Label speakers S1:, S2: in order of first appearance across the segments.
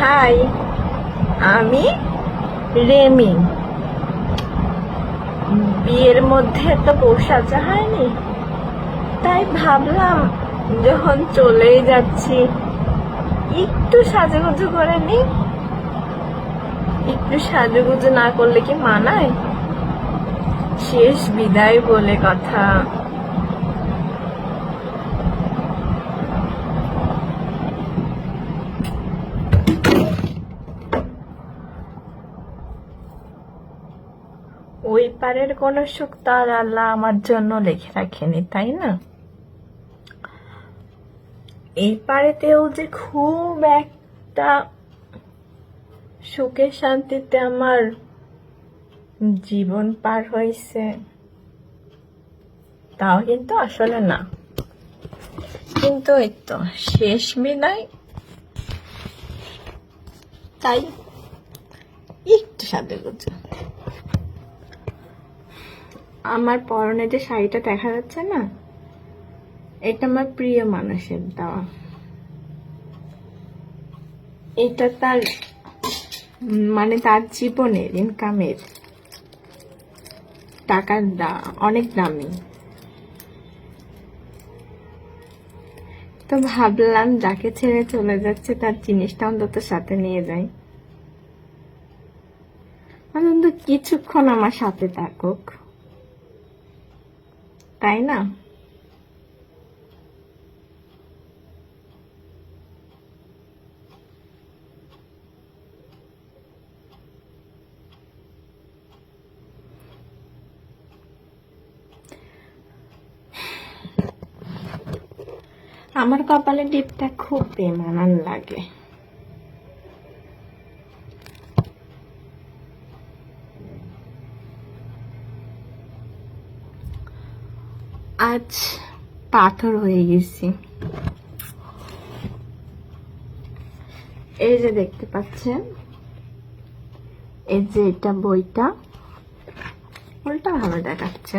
S1: High আমি Remi. বিয়ের মধ্যে তো বউ সাজা হয়নি। তাই ভাবলাম যখন চলেই যাচ্ছি, একটু সাজুগুজু করে নি একটু সাজুগুজু না করলে কি মানায়? শেষ বিদায় বলে কথা ওই পারের কোন সুখ তার আল্লাহ আমার জন্য লিখে রাখেনি, তাই না? এই পারেতেও যে খুব একটা সুখে শান্তিতে আমার জীবন পার হয়েছে, তাও কিন্তু আসলে না। কিন্তু এই তো শেষ বিদায় তাই একটু সাথে গুজু আমার পরনে যে শাড়িটা দেখা যাচ্ছে না, এটা আমার প্রিয় মানুষের দেওয়া। এটা তার মানে তার জীবনের ইনকামের টাকার দা, অনেক দামি। তো ভাবলাম যাকে ছেড়ে চলে যাচ্ছে তার জিনিসটা অন্তত সাথে নিয়ে যাই। অন্তত কিছুক্ষণ আমার সাথে থাকুক। তাই না? আমার কপালে ডিপটা খুব বেমানান লাগে। আজ পাথর হয়ে গেছি। এই যে দেখতে পাচ্ছেন, এই যে এটা বইটা, উল্টা ভাবে দেখাচ্ছে।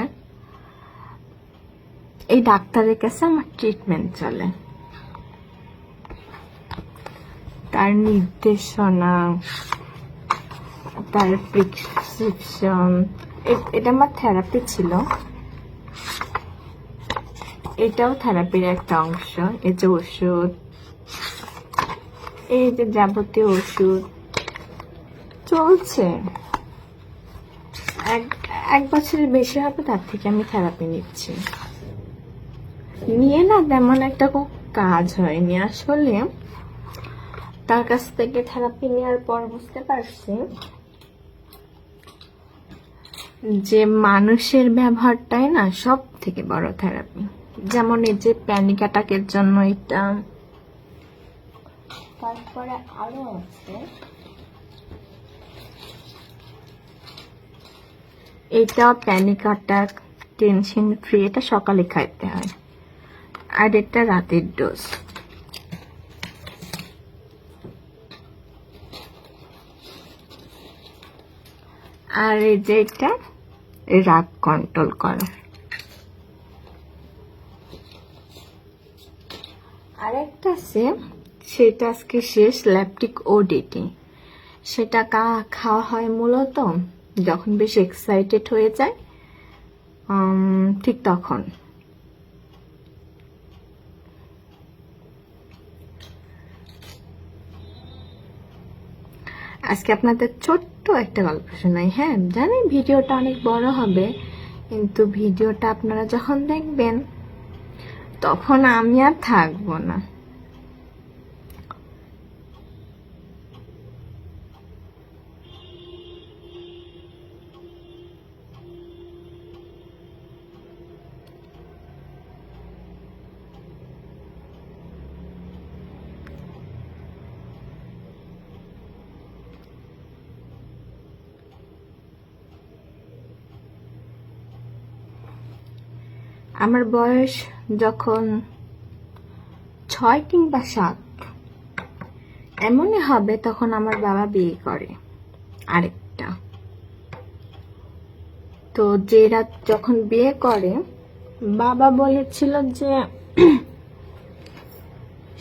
S1: এই ডাক্তারের কাছে আমার ট্রিটমেন্ট চলে। তার নির্দেশনা, তার প্রেসক্রিপশন এটা আমার থেরাপি ছিল। এটাও থেরাপির একটা অংশ। এই যে ওষুধ। এই যে যাবতীয় ওষুধ। চলছে। এক এক বছরের বেশি হবে, তার থেকে আমি থেরাপি নিচ্ছি। নিয়ে না তেমন একটা কাজ হয়নি। আসলে তার কাছ থেকে থেরাপি নেওয়ার পর বুঝতে পারছি যে মানুষের ব্যবহারটাই না সব থেকে বড় থেরাপি। যেমন এই যে প্যানিক অ্যাটাকের জন্য এটা। তারপরে আরও আছে। এটা প্যানিক অ্যাটাক টেনশন ফ্রি এটা সকালে খাইতে হয়। আর এটা রাতের ডোজ আর এই যে এটা রাগ কন্ট্রোল করে। আরেকটা আছে, সেটা আজকে শেষ, ল্যাপটিক ওডিটি সেটা কা- খাওয়া হয় মূলত যখন বেশ এক্সাইটেড হয়ে যায় ঠিক তখন। আজকে আপনাদের ছোট্ট একটা গল্প শোনাই হ্যাঁ? জানি ভিডিওটা অনেক বড় হবে, কিন্তু ভিডিওটা আপনারা যখন দেখবেন তখন আমি আর থাকব না। আমার বয়স যখন ছয় কিংবা সাত, এমনই হবে তখন আমার বাবা বিয়ে করে আরেকটা। তো যে রাত যখন বিয়ে করে, বাবা বলেছিল যে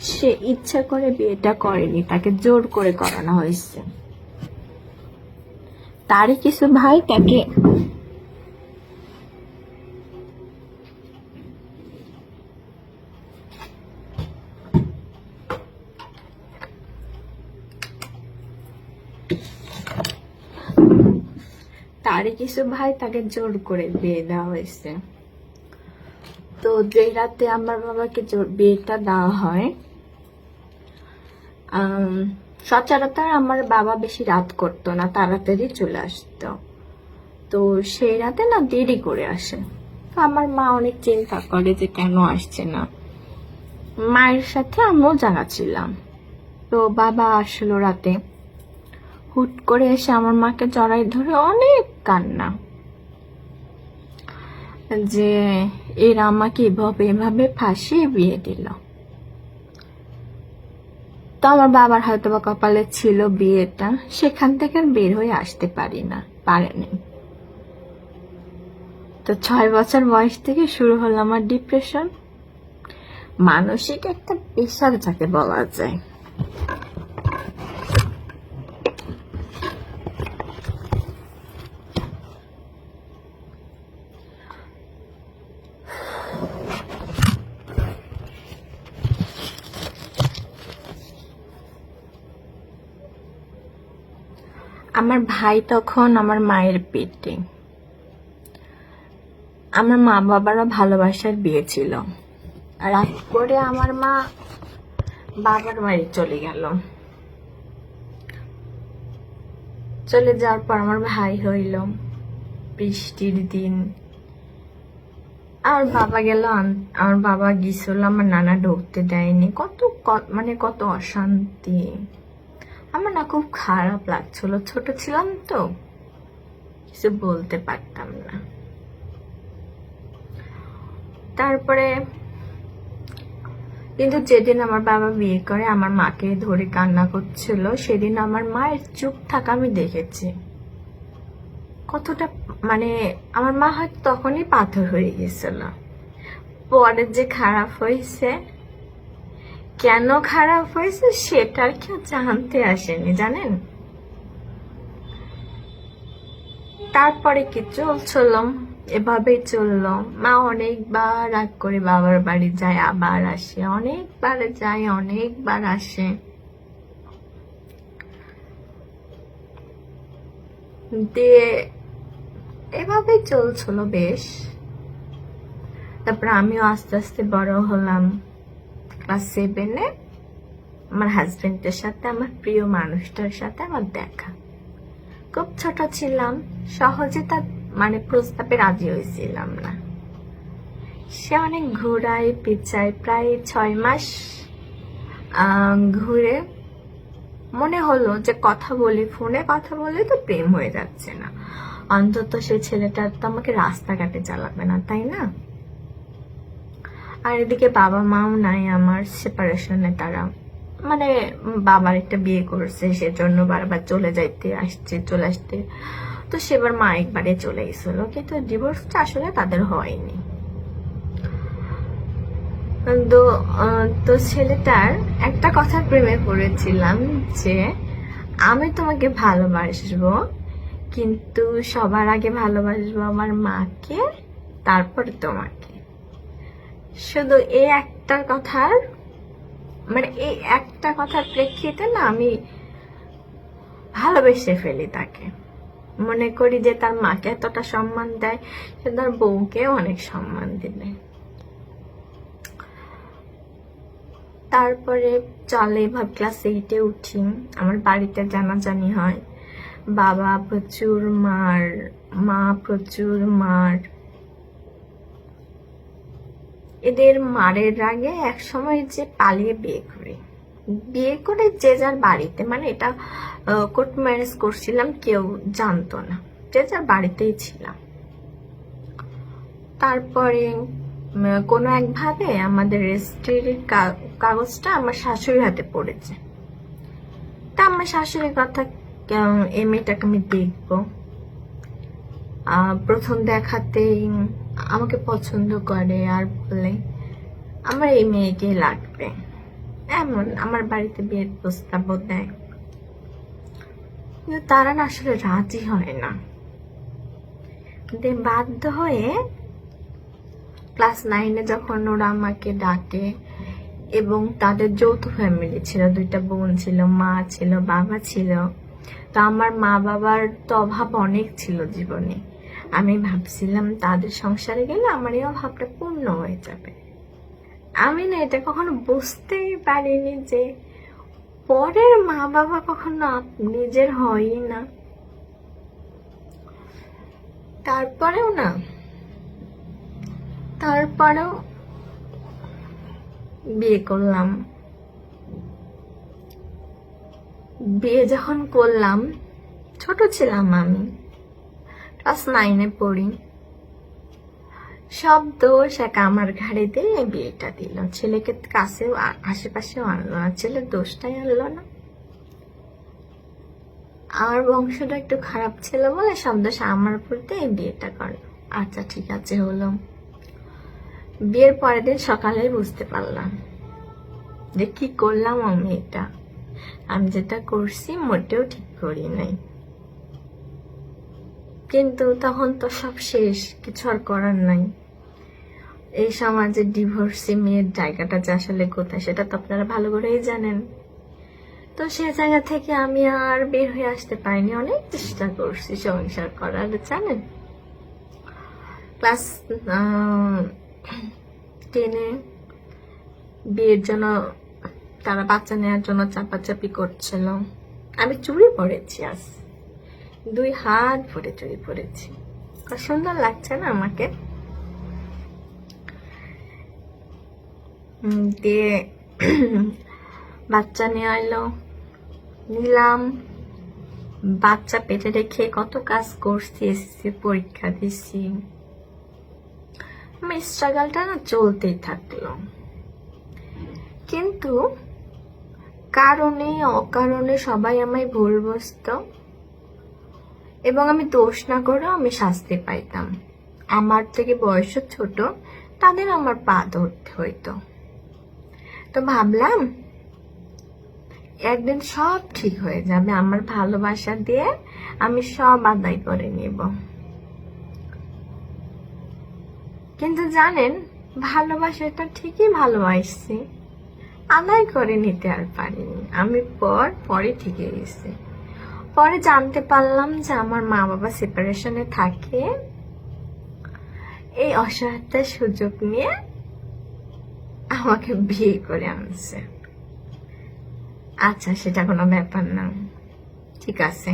S1: সে ইচ্ছা করে বিয়েটা করেনি, তাকে জোর করে করানো হয়েছে। তারই কিছু ভাই তাকে তারই কিছু ভাই তাকে জোর করে বিয়ে দেওয়া হয়েছে। তো যে রাতে আমার বাবাকে বিয়েটা দেওয়া হয় সচরাচর আমার বাবা বেশি রাত করতো না, তাড়াতাড়ি চলে আসতো। তো সেই রাতে না দেরি করে আসে। তো আমার মা অনেক চিন্তা করে যে কেন আসছে না। মায়ের সাথে আমিও জানা ছিলাম। তো বাবা আসলো রাতে। হুট করে এসে আমার মাকে জড়াই ধরে অনেক কান্না। যে এরা আমাকে এভাবে এভাবে ফাঁসিয়ে বিয়ে দিল। তো আমার বাবার হয়তো বা কপালে ছিল বিয়েটা, সেখান থেকে বের হয়ে আসতে পারি না, পারেনি। তো ছয় বছর বয়স থেকে শুরু হলো আমার ডিপ্রেশন মানসিক একটা পেশার যাকে বলা যায় আমার ভাই তখন আমার মায়ের পেটে আমার মা বাবারও ভালোবাসার বিয়ে ছিল। রাত করে আমার মা বাবার বাড়ি চলে গেল। চলে যাওয়ার পর আমার ভাই হইল। বৃষ্টির দিন। আমার বাবা গেল আমার বাবা গিয়েছিল, আমার নানা ঢুকতে দেয়নি। কত মানে কত অশান্তি। আমার না খুব খারাপ লাগছিল। ছোট ছিলাম তো, কিছু বলতে পারতাম না। তারপরে, কিন্তু যেদিন আমার বাবা বিয়ে করে, আমার মাকে ধরে কান্না করছিল, সেদিন আমার মায়ের চুপ থাকা আমি দেখেছি। কতটা মানে আমার মা হয়তো তখনই পাথর হয়ে গেছিল পরে যে খারাপ হয়েছে কেন খারাপ হয়েছে সেটা আর কেউ জানতে আসেনি, জানেন? তারপরে কি চলছিল এভাবেই চলল মা অনেকবার রাগ করে বাবার বাড়ি যায়, আবার আসে। অনেকবার যায়, অনেকবার আসে। দিয়ে এভাবেই চলছিল বেশ। তারপর আমিও আস্তে আস্তে বড় হলাম। ক্লাস সেভেনে আমার হাজবেন্ডের সাথে, আমার প্রিয় মানুষটার সাথে আমার দেখা। খুব ছোট ছিলাম, সহজে তার মানে প্রস্তাবে রাজি হয়েছিলাম না। সে অনেক ঘোরায় পেঁচায় প্রায় ছয় মাস ঘুরে মনে হলো যে কথা বলি, ফোনে কথা বলে তো প্রেম হয়ে যাচ্ছে না। অন্তত সে ছেলেটা তো আমাকে রাস্তাঘাটে চালাবে না, তাই না? আর এদিকে বাবা মাও নাই আমার সেপারেশনে তারা মানে বাবার একটা বিয়ে করছে, সেজন্য বারবার চলে যাইতে আসছে, চলে আসতে। তো সেবার মা একবারে চলে গেছিল, কিন্তু ডিভোর্সটা আসলে তাদের হয়নি। তো তো ছেলেটার একটা কথা প্রেমে পড়েছিলাম যে, আমি তোমাকে ভালোবাসবো, কিন্তু সবার আগে ভালোবাসবো আমার মাকে, তারপর তোমাকে। শুধু এই একটা কথার মানে এই একটা কথার প্রেক্ষিতে না আমি ভালোবেসে ফেলি তাকে। মনে করি যে তার মাকে এতটা সম্মান দেয় সে তার বউকে অনেক সম্মান দিবে তারপরে চলে ভাব ক্লাস এইটে উঠি। আমার বাড়িতে জানাজানি হয়। বাবা প্রচুর মার, মা প্রচুর মার। এদের মারের আগে এক সময় যে পালিয়ে বিয়ে করি। বিয়ে করে যে যার বাড়িতে মানে এটা কোর্ট ম্যারেজ করছিলাম, কেউ জানতো না। যে যার বাড়িতেই ছিলাম। তারপরে কোনো একভাবে আমাদের রেজিস্ট্রির কাগজটা আমার শাশুড়ির হাতে পড়েছে। তা আমার শাশুড়ির কথা এই মেয়েটাকে আমি দেখব। প্রথম দেখাতেই আমাকে পছন্দ করে আর বলে আমার এই মেয়েকে লাগবে। এমন আমার বাড়িতে বিয়ের প্রস্তাবও দেয়। কিন্তু তারা না আসলে রাজি হয় না। বাধ্য হয়ে ক্লাস নাইনে যখন ওরা আমাকে ডাকে এবং তাদের যৌথ ফ্যামিলি ছিল, দুইটা বোন ছিল, মা ছিল, বাবা ছিল, তো আমার মা বাবার তো অভাব অনেক ছিল জীবনে। আমি ভাবছিলাম তাদের সংসারে গেলে আমার এই অভাবটা পূর্ণ হয়ে যাবে। আমি না এটা কখনো বুঝতেই পারিনি যে পরের মা বাবা কখনো নিজের হয়ই না। তারপরেও না, তারপরেও বিয়ে করলাম। বিয়ে যখন করলাম, ছোট ছিলাম আমি। ক্লাস নাইনে পড়ি। সব দোষ এক আমার ঘাড়ে দিয়ে বিয়েটা দিল। ছেলেকে কাছেও আশেপাশেও আনলো না। ছেলের দোষটাই আনলো না। আমার বংশটা একটু খারাপ ছিল বলে সব দোষ আমার দিয়ে বিয়েটা করল আচ্ছা ঠিক আছে, হলো। বিয়ের পরের দিন সকালে বুঝতে পারলাম যে কি করলাম আমি এটা। আমি যেটা করছি মোটেও ঠিক করি নাই। কিন্তু তখন তো সব শেষ, কিছু আর করার নাই। এই সমাজে ডিভোর্সি মেয়ের জায়গাটা যে আসলে কোথায়, সেটা তো আপনারা ভালো করেই জানেন। তো সে জায়গা থেকে আমি আর বের হয়ে আসতে পারিনি। অনেক চেষ্টা করছি সংসার করার, জানেন? ক্লাস টেনে বিয়ের জন্য, তারা বাচ্চা নেওয়ার জন্য চাপাচাপি করছিল। আমি চুরি পড়েছি আজ। দুই হাত ভরে চুরি পড়েছি। কত সুন্দর লাগছে না আমাকে? দিয়ে বাচ্চা নিয়ে এলো নিলাম। বাচ্চা পেটে রেখে কত কাজ করছি এসেছি পরীক্ষা দিছি। আমার স্ট্রাগলটা না চলতেই থাকল। কিন্তু কারণে, অকারণে সবাই আমায় ভুল বসত এবং আমি দোষ না করেও আমি শাস্তি পাইতাম। আমার থেকে বয়স ছোট, তাদের আমার পা ধরতে হইতো। তো ভাবলাম, একদিন সব ঠিক হয়ে যাবে, আমার ভালোবাসা দিয়ে আমি সব আদায় করে নেব। কিন্তু জানেন, ভালোবাসাটা ঠিকই ভালোবাসছি। আদায় করে নিতে আর পারিনি। আমি পর পরে ঠিকই গেছি। পরে জানতে পারলাম যে আমার মা বাবা সেপারেশনে থাকে। এই অসহায়তার সুযোগ নিয়ে আমাকে বিয়ে করে আনছে। আচ্ছা সেটা কোনো ব্যাপার না। ঠিক আছে।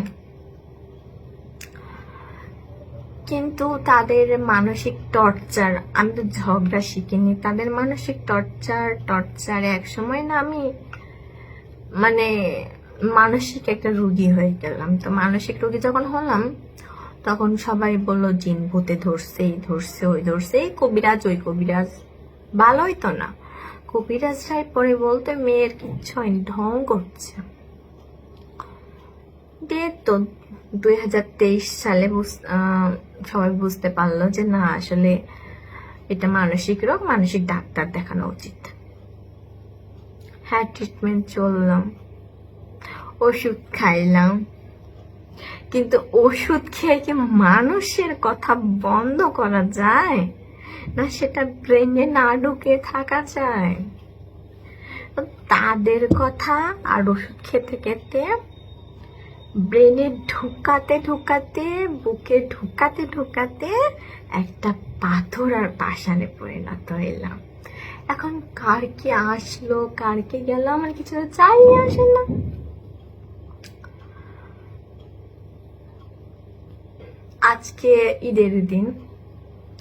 S1: কিন্তু তাদের মানসিক টর্চার আমি তো ঝগড়া শিখিনি। তাদের মানসিক টর্চার টর্চার এক সময় না আমি মানে মানসিক একটা রুগী হয়ে গেলাম। তো মানসিক রুগী যখন হলাম, তখন সবাই বলল, জিন ভূতে ধরছে, এই ধরছে, ওই ধরছে। এই কবিরাজ, ওই কবিরাজ। ভালোই তো না। কবিরাজ সাহেব পরে বলতে, মেয়ের কিচ্ছু হয়নি, ঢং করছে। দিয়ে তো দুই হাজার তেইশ সালে সবাই বুঝতে পারল যে, না, আসলে এটা মানসিক রোগ, মানসিক ডাক্তার দেখানো উচিত। হ্যাঁ ট্রিটমেন্ট চললাম। ওষুধ খাইলাম কিন্তু ওষুধ খেয়ে কি মানুষের কথা বন্ধ করা যায়? না সেটা ব্রেনে না ঢুকে থাকা যায়? তাদের কথা আর ওষুধ খেতে খেতে ব্রেনে ঢুকাতে ঢুকাতে, বুকে ঢুকাতে ঢুকাতে একটা পাথর আর পাষাণে পরিণত হইলাম। এখন কার কি আসলো, কার কি গেল আমার কিছু চাই আসে না। আজকে ঈদের দিন,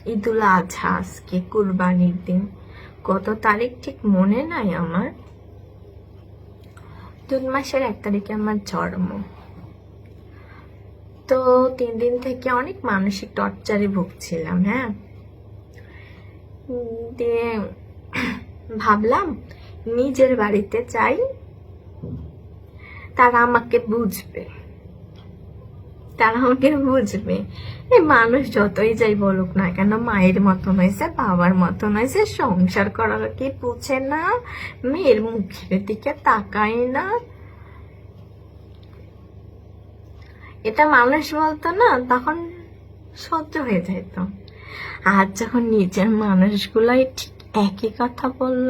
S1: ঈদুল আজহা আজকে কুরবানির দিন। কত তারিখ ঠিক মনে নাই আমার। জুন মাসের এক তারিখে আমার জন্ম। তো তিন দিন থেকে অনেক মানসিক টর্চারে ভুগছিলাম হ্যাঁ? দিয়ে ভাবলাম নিজের বাড়িতে চাই তারা আমাকে বুঝবে। তারা আমাকে বুঝবে। এই মানুষ যতই যাই বলুক না কেন, মায়ের মতন হয়েছে বাবার মতন হয়েছে সংসার করার কি পুছে না, মেয়ের মুখের দিকে তাকায় না। এটা মানুষ বলতো না, তখন সহ্য হয়ে যেত। আর যখন নিজের মানুষগুলাই ঠিক একই কথা বলল,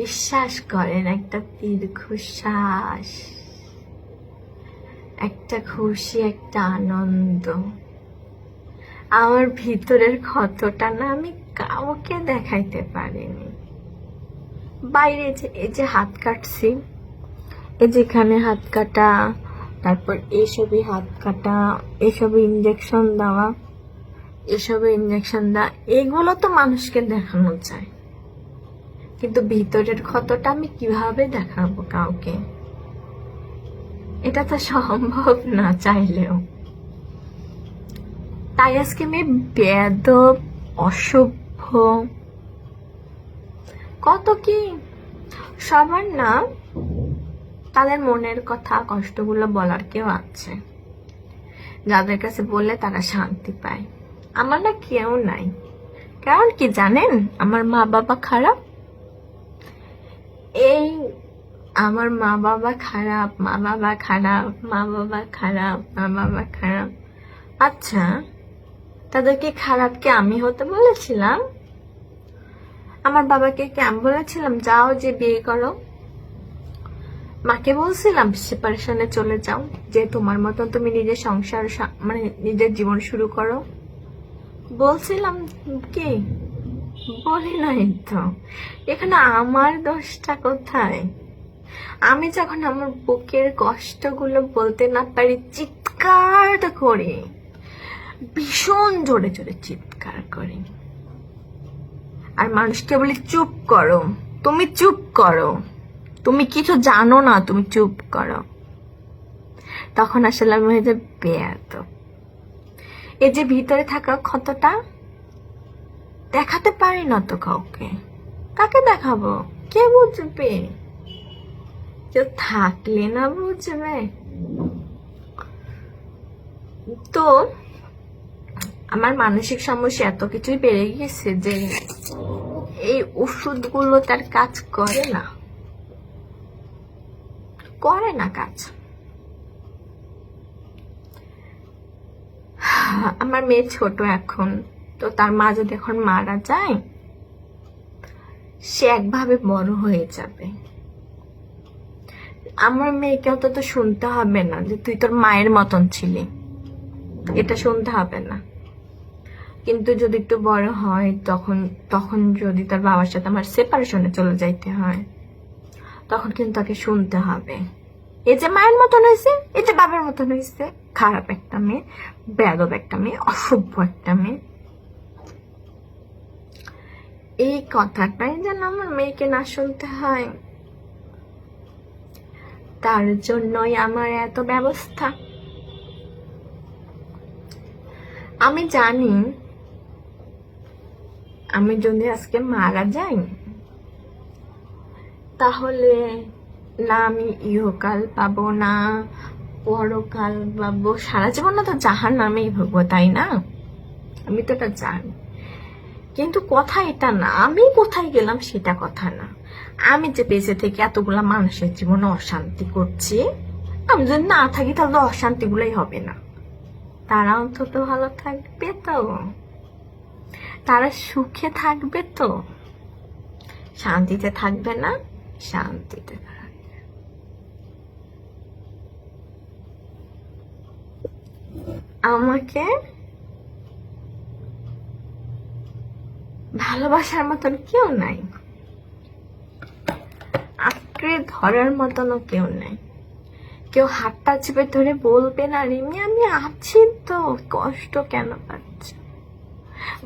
S1: বিশ্বাস করেন একটা দীর্ঘশ্বাস। একটা খুশি, একটা আনন্দ। আমার ভিতরের ক্ষতটা না আমি কাউকে দেখাইতে পারিনি। বাইরে যে, এই যে হাত কাটছি, এই যেখানে হাত কাটা, তারপর এইসবই হাত কাটা এসবে ইঞ্জেকশন দেওয়া এসবে ইঞ্জেকশন দেওয়া, এগুলো তো মানুষকে দেখানো যায়। কিন্তু ভিতরের ক্ষতটা আমি কীভাবে দেখাবো কাউকে? এটা তো সম্ভব না চাইলেও। তাই আজকে আমি বেদব অসভ্য। কত কি? সবার না, তাদের মনের কথা, কষ্টগুলো বলার কেউ আছে। যাদের কাছে বললে তারা শান্তি পায়। আমার না কেউ নাই। কারণ কি জানেন? আমার মা বাবা খারাপ। এই আমার মা বাবা খারাপ, মা বাবা খারাপ, মা বাবা খারাপ, মা বাবা খারাপ। আচ্ছা তাদেরকে খারাপ খারাপকে আমি হতে বলেছিলাম? আমার বাবাকে কি আমি বলেছিলাম, যাও যে বিয়ে করো। মাকে বলছিলাম সেপারেশনে চলে যাও, যে তোমার মতন তুমি নিজের সংসার মানে নিজের জীবন শুরু করো। বলছিলাম, কি? বলি নাই তো। এখানে আমার দোষটা কোথায়? আমি যখন আমার বুকের কষ্টগুলো বলতে না পারি, চিৎকার করি, ভীষণ জোরে জোরে চিৎকার করি। আর মানুষকে বলি, চুপ করো, তুমি চুপ করো, তুমি কিছু জানো না, তুমি চুপ করো। তখন আসলে আমি হয়ে যে বেয়াত এই যে ভিতরে থাকা ক্ষতটা, দেখাতে পারি না তো কাউকে। কাকে দেখাবো? কে বুঝবে? কেউ থাকলে না বুঝবে? তো আমার মানসিক সমস্যা এত কিছুই বেড়ে গেছে যে এই ওষুধগুলো তার কাজ করে না। করে না কাজ। আমার মেয়ে ছোট এখন, তো তার মা যদি এখন মারা যায়, সে একভাবে বড় হয়ে যাবে। আমার মেয়েকে অন্তত শুনতে হবে না যে তুই তোর মায়ের মতন ছিলি। এটা শুনতে হবে না। কিন্তু যদি একটু বড় হয়, তখন তখন যদি তার বাবার সাথে আমার সেপারেশনে চলে যাইতে হয়, তখন কিন্তু তাকে শুনতে হবে। এই যে মায়ের মতন হয়েছে এই যে বাবার মতন হয়েছে খারাপ একটা মেয়ে বেদব একটা মেয়ে, অসভ্য একটা মেয়ে। এই কথাটাই যেন আমার মেয়েকে না শুনতে হয়। তার জন্যই আমার এত ব্যবস্থা। আমি জানি, আমি যদি আজকে মারা যাই, তাহলে না আমি ইহকাল পাবো, না পরকাল পাবো, সারা জীবন না তো জাহার নামেই ভোগবো, তাই না? আমি তো এটা জানি। কিন্তু কথা এটা না, আমি কোথায় গেলাম সেটা কথা না। আমি যে বেঁচে থেকে এতগুলা মানুষের জীবনে অশান্তি করছি, আমি যদি না থাকি তাহলে অশান্তিগুলোই হবে না। তারা অন্তত ভালো থাকবে তো। তারা সুখে থাকবে তো। শান্তিতে থাকবে না, শান্তিতে আমাকে ভালোবাসার মতন কেউ নাই। আঁকড়ে ধরার মতনও কেউ নাই। কেউ হাতটা চেপে ধরে বলবে, না রিমি, আমি আছি তো, কষ্ট কেন পাচ্ছি?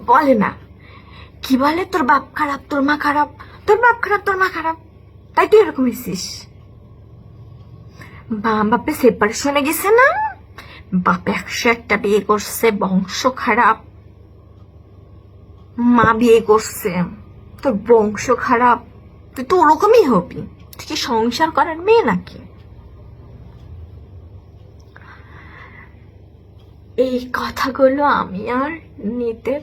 S1: বলে না। কি বলে? তোর বাপ খারাপ, তোর মা খারাপ, তোর বাপ খারাপ, তোর মা খারাপ। তাই তুই এরকম হয়েছিস বা বাপে সেপারেশনে গেছে না? বাপ একশো একটা বিয়ে করছে, বংশ খারাপ। মা বিয়ে করছে, তোর বংশ খারাপ। তুই তো ওরকমই হবি। কি সংসার করার মেয়ে নাকি? এই কথাগুলো আমি আর নিতে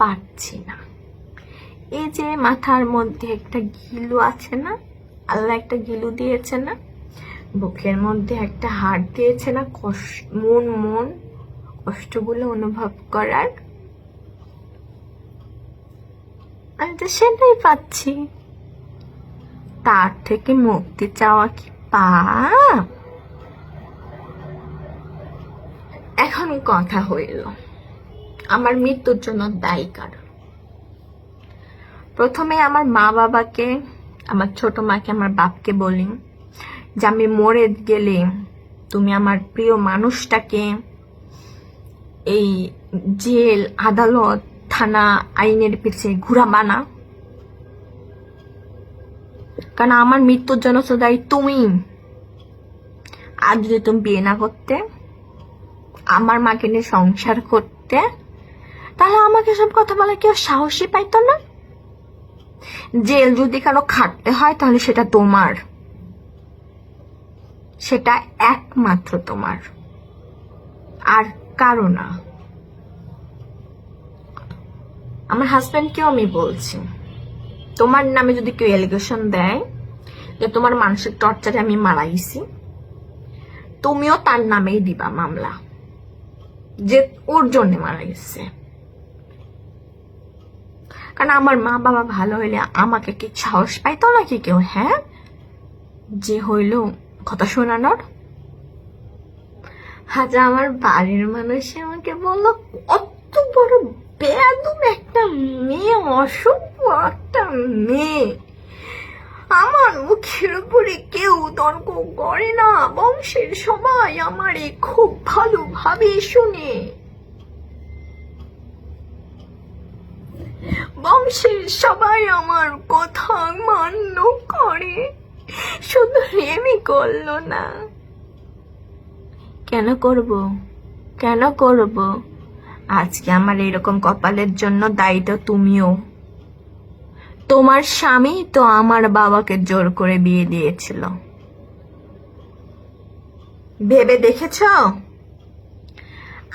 S1: পারছি না। এই যে মাথার মধ্যে একটা গিলু আছে না, আল্লাহ একটা গিলু দিয়েছে না, বুকের মধ্যে একটা হাড় দিয়েছে না মন মন কষ্টগুলো অনুভব করার। আমি তো সেটাই পাচ্ছি। তার থেকে মুক্তি চাওয়া কি পাপ? এখন কথা হইল, আমার মৃত্যুর জন্য দায়ী কারণ প্রথমে আমার মা বাবাকে, আমার ছোট মাকে, আমার বাপকে বলি যে আমি মরে গেলে তুমি আমার প্রিয় মানুষটাকে এই জেল, আদালত, থানা, আইনের পিছিয়ে ঘুরাবা না কারণ আমার মৃত্যুর জন্য তো দায়ী তুমি। আর যদি তুমি বিয়ে না করতে, আমার মাকে নিয়ে সংসার করতে, তাহলে আমাকে সব কথা বলে কেউ সাহসই পাইতো না। জেল যদি কারও খাটতে হয়, তাহলে সেটা তোমার। সেটা একমাত্র তোমার। আর কারও না। আমার হাজব্যান্ডকেও আমি বলছি। তোমার নামে যদি কেউ এলিগেশন দেয় যে তোমার মানসিক টর্চারে আমি মারাইছি তুমিও তার নামেই দিবা মামলা যে ওর জন্য মারা গেছে। কারণ আমার মা বাবা ভালো হইলে আমাকে কি সাহস পাইতো নাকি কেউ হ্যাঁ? যে হইল কথা শোনানোর। আজ আমার বাড়ির মানুষ আমাকে বলল, কত বড় বেদম একটা মেয়ে, অসভ্য মেয়ে আমার মুখের উপরে কেউ তর্ক করে না। বংশের সবাই আমারে খুব ভালোভাবে শুনে। বংশের সবাই আমার কথা মান্য করে। শুধু রেমি করল না। কেন করব? কেন করব? আজকে আমার এরকম কপালের জন্য দায়ী তো তুমিও। তোমার স্বামী তো আমার বাবাকে জোর করে বিয়ে দিয়েছিল। ভেবে দেখেছ?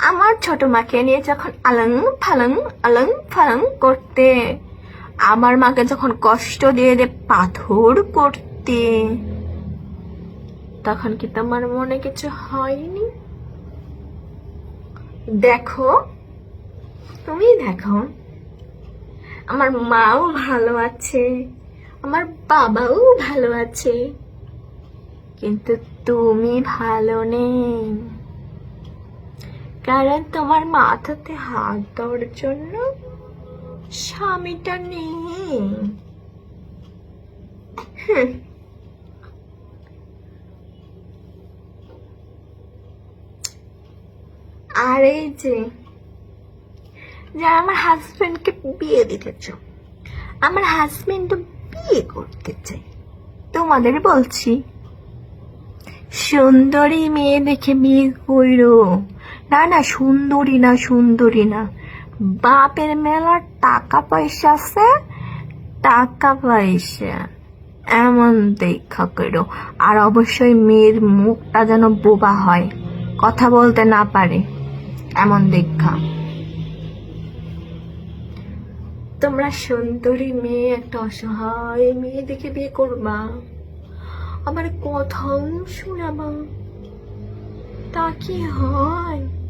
S1: আমার ছোট মাকে নিয়ে যখন আলং ফালং আলং ফালং করতে, আমার মাকে যখন কষ্ট দিয়ে দিয়ে পাথর করতে, তখন কি তোমার মনে কিছু হয়নি? দেখো, তুমি দেখো। আমার মাও ভালো আছে, আমার বাবাও ভালো আছে, কিন্তু তুমি ভালো নেই কারণ তোমার মাথাতে হাত দেওয়ার জন্য স্বামীটা নেই। আর এই যে যে আমার হাজবেন্ডকে বিয়ে দিতেছ আমার হাজবেন্ড বিয়ে করতে চাই তোমাদের বলছি। সুন্দরী মেয়ে দেখে বিয়ে কইরো না না, সুন্দরী না সুন্দরী না। বাপের মেলার টাকা পয়সা আছে, টাকা পয়সা এমন দেখা করো। আর অবশ্যই মেয়ের মুখটা যেন বোবা হয়, কথা বলতে না পারে, এমন দেখা। তোমরা সুন্দরী মেয়ে, একটা অসহায় মেয়ে দেখে বিয়ে করবা। আমার কথাও শোনাবা। তা কি হয়?